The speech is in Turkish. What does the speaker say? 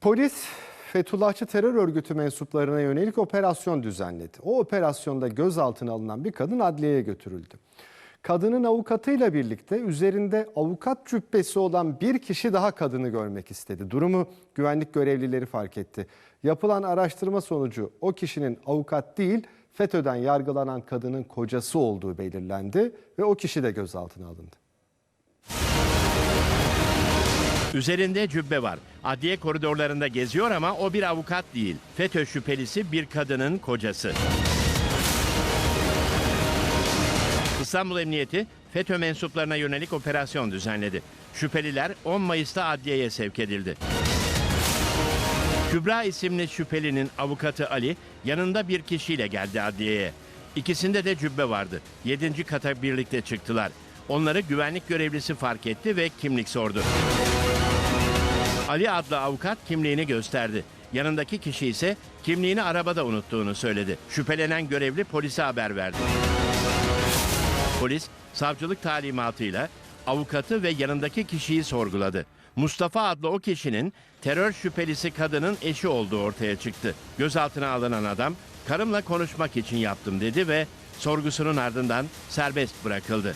Polis Fethullahçı terör örgütü mensuplarına yönelik operasyon düzenledi. O operasyonda gözaltına alınan bir kadın adliyeye götürüldü. Kadının avukatıyla birlikte üzerinde avukat cübbesi olan bir kişi daha kadını görmek istedi. Durumu güvenlik görevlileri fark etti. Yapılan araştırma sonucu o kişinin avukat değil, FETÖ'den yargılanan kadının kocası olduğu belirlendi ve o kişi de gözaltına alındı. Üzerinde cübbe var. Adliye koridorlarında geziyor ama o bir avukat değil. FETÖ şüphelisi bir kadının kocası. İstanbul Emniyeti FETÖ mensuplarına yönelik operasyon düzenledi. Şüpheliler 10 Mayıs'ta adliyeye sevk edildi. Kübra isimli şüphelinin avukatı Ali yanında bir kişiyle geldi adliyeye. İkisinde de cübbe vardı. Yedinci kata birlikte çıktılar. Onları güvenlik görevlisi fark etti ve kimlik sordu. Ali adlı avukat kimliğini gösterdi. Yanındaki kişi ise kimliğini arabada unuttuğunu söyledi. Şüphelenen görevli polise haber verdi. Polis savcılık talimatıyla avukatı ve yanındaki kişiyi sorguladı. Mustafa adlı o kişinin terör şüphelisi kadının eşi olduğu ortaya çıktı. Gözaltına alınan adam karımla konuşmak için yaptım dedi ve sorgusunun ardından serbest bırakıldı.